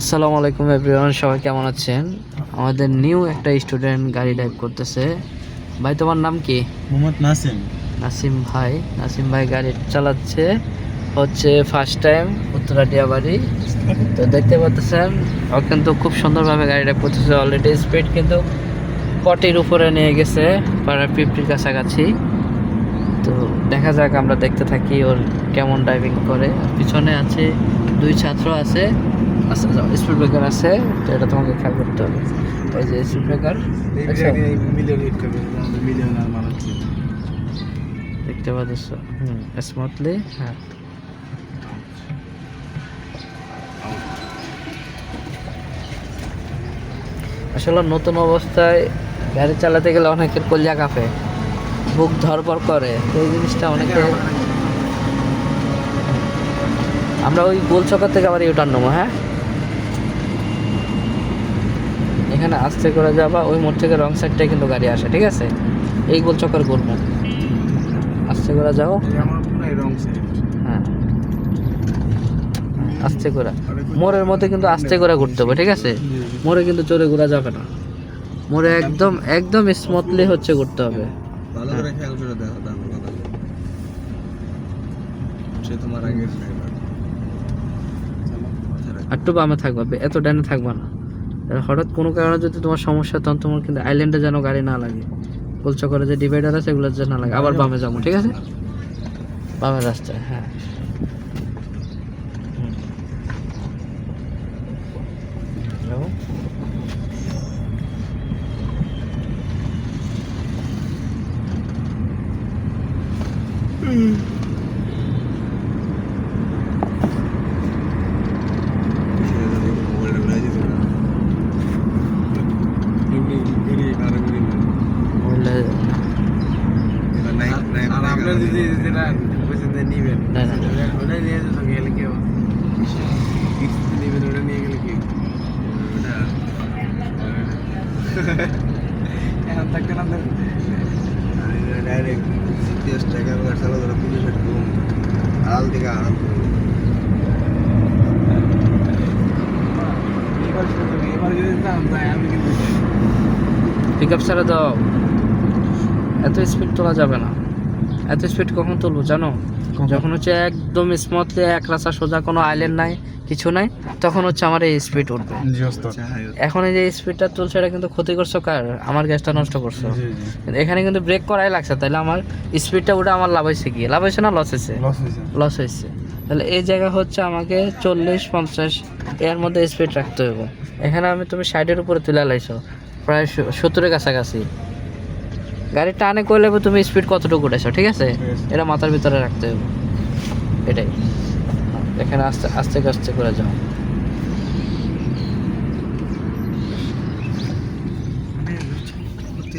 আসসালামু আলাইকুম এভরিওয়ান সবাই কেমন আছেন? আমাদের নিউ একটা স্টুডেন্ট গাড়ি ড্রাইভ করতেছে। ভাই তোমার নাম কি? মোহাম্মদ নাসিম। নাসিম ভাই নাসিম ভাই গাড়ি চালাচ্ছে। হচ্ছে ফার্স্ট টাইম উত্তরাটিয়া বাড়ি। তো দেখতে পাচ্ছেন ও কিন্তু খুব সুন্দরভাবে গাড়ি ড্রাইভ করতেছে। অলরেডি স্পিড কিন্তু পটির উপরে নিয়ে গেছে প্রায় ফিফটির কাছাকাছি। তো দেখা যাক আমরা দেখতে থাকি ওর কেমন ড্রাইভিং করে। পিছনে আছে দুই ছাত্র আছে। আচ্ছা স্পিড ব্রেকার আছে তো এটা তোমাকে খেয়াল করতে হবে। এই যে স্পিড ব্রেকার আচ্ছা দেখতে পাচ্ছ? হুম স্মুথলি হ্যাঁ। আসলে নতুন অবস্থায় গাড়ি চালাতে গেলে অনেকের কলিয়া কাঁপে বুক ধরপর করে তো এই জিনিসটা অনেকে আমরা ওই গোল চক্কর থেকে আবার ইউটার্ন নেব হ্যাঁ? এখানে আস্তে করে যাবা ওই মোড় থেকে রং সাইডটাই কিন্তু গাড়ি আসে ঠিক আছে? এই গোল চক্কর ঘুরবো আস্তে করে যাও। হ্যাঁ আস্তে করে। মোড়ের মধ্যে কিন্তু আস্তে করে ঘুরতে হবে ঠিক আছে? মোড়ে কিন্তু জোরে ঘোরা যাবে না। মোড়ে একদম একদম স্মুথলি হচ্ছে ঘুরতে হবে। ভালো করে খেয়াল করে দেখো সে তোমার আগে আর একটু বামে থাকবা এত ডানে থাকবা না। হঠাৎ কোনো কারণে যদি তোমার সমস্যা তখন তোমার কিন্তু আইল্যান্ডে যেন গাড়ি না লাগে। বলছো করে যে ডিভাইডার আছে এগুলো যেন না লাগে। আবার বামে যাব ঠিক আছে? বামের রাস্তায় হ্যাঁ। হুম। আপনার যদি যেটা পছন্দ নিবেন না, না। ওটা নিয়ে যেত গেলে কেউ নিবেন ওটা নিয়ে গেলে কি এখন থাকতে না ডাইরেক্ট জিপিএস ট্র্যাকার করে চালা ধরে পুলিশ আড়াল থেকে আড়াল কিন্তু পিক আপ ছাড়া দাও এত স্পিড তোলা যাবে না। এত স্পিড কখন তুলবো জানো? যখন হচ্ছে একদম স্মুথলি এক রাস্তা সোজা কোনো আইল্যান্ড নাই কিছু নাই তখন হচ্ছে আমার এই স্পিড উঠবে। এখন এই যে স্পিডটা তুলছে এটা কিন্তু ক্ষতি করছ কার? আমার গ্যাসটা নষ্ট করছ। এখানে কিন্তু ব্রেক করাই লাগছে তাহলে আমার স্পিডটা উঠে আমার লাভ হয়েছে কি? লাভ হয়েছে না লস হয়েছে? লস হয়েছে। তাহলে এই জায়গা হচ্ছে আমাকে চল্লিশ পঞ্চাশ এর মধ্যে স্পিড রাখতে হবে এখানে আমি তুমি সাইডের উপরে তুলে লাইছো প্রায় সত্তরের কাছাকাছি। গাড়ি টানে করলে তুমি স্পিড কতটুকু উঠেছো ঠিক আছে? এটা মাথার ভিতরে রাখতে হবে। এটাই। এখানে আস্তে আস্তে আস্তে করে যাও।